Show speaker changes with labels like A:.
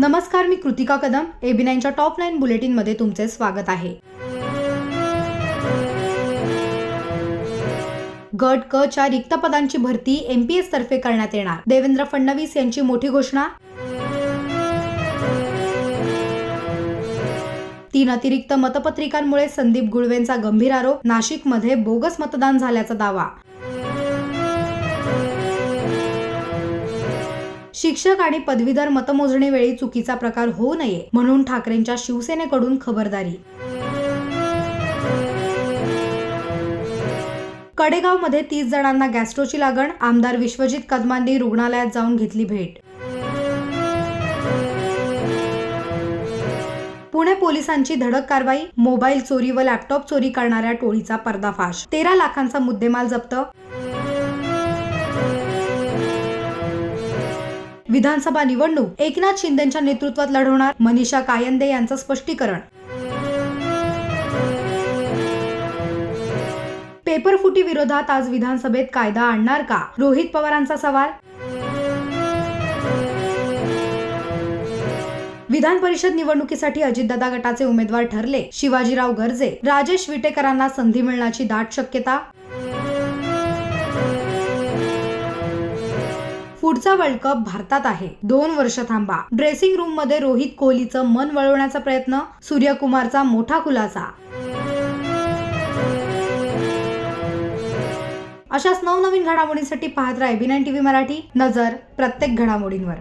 A: नमस्कार मी कृतिका कदम. एबी नाईनच्या टॉप नाईन बुलेटिनमध्ये तुमचे स्वागत आहे. गट क च्या रिक्त पदांची भरती एमपीएस तर्फे करण्यात येणार. देवेंद्र फडणवीस यांची मोठी घोषणा. तीन अतिरिक्त मतपत्रिकांमुळे संदीप गुळवेंचा गंभीर आरोप. नाशिकमध्ये बोगस मतदान झाल्याचा दावा. शिक्षक आणि पदवीधर मतमोजणीवेळी चुकीचा प्रकार होऊ नये म्हणून ठाकरेंच्या शिवसेनेकडून खबरदारी. कडेगावमध्ये तीस जणांना गॅस्ट्रोची लागण आमदार विश्वजित कदमांनी रुग्णालयात जाऊन घेतली भेट. पुणे पोलिसांची धडक कारवाई मोबाईल चोरी व लॅपटॉप चोरी करणाऱ्या टोळीचा पर्दाफाश. तेरा लाखांचा मुद्देमाल जप्त विधानसभा निवडणूक एकनाथ शिंदेच्या नेतृत्वात लढवणार मनीषा कायंदे यांचं स्पष्टीकरण. पेपरफुटी विरोधात आज विधानसभेत कायदा आणणार का? रोहित पवारांचा सवाल? विधान परिषद निवडणुकीसाठी अजितदादा गटाचे उमेदवार ठरले. शिवाजीराव गर्जे राजेश विटेकरांना संधी मिळण्याची दाट शक्यता? पुढचा वर्ल्ड कप भारतात आहे. दोन वर्ष थांबा. ड्रेसिंग रूममध्ये रोहित कोहलीचं मन वळवण्याचा प्रयत्न सूर्यकुमारचा मोठा खुलासा. अशाच नवनवीन घडामोडींसाठी पाहत राहा बी नाईन टीव्ही मराठी. नजर प्रत्येक घडामोडींवर.